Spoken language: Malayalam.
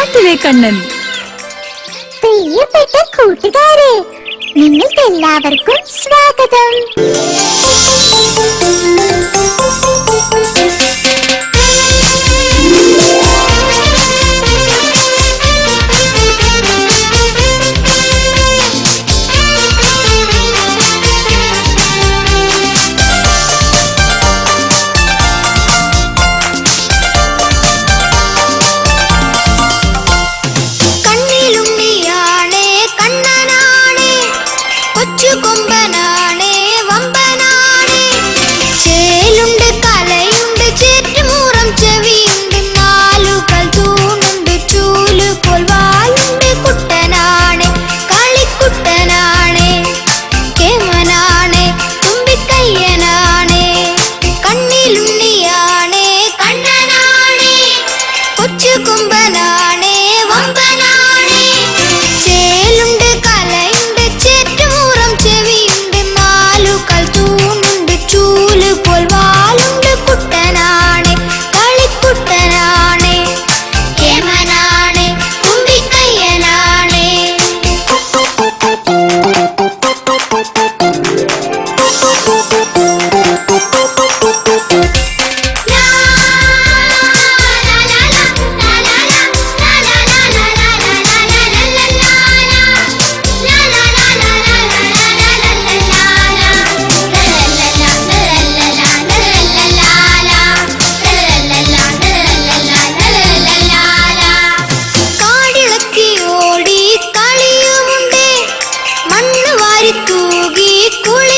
കാട്ടിലെ കണ്ണൻ. പ്രിയപ്പെട്ട കൂട്ടുകാരെ നിങ്ങൾക്ക് എല്ലാവർക്കും സ്വാഗതം. you come back? तू गीत कुल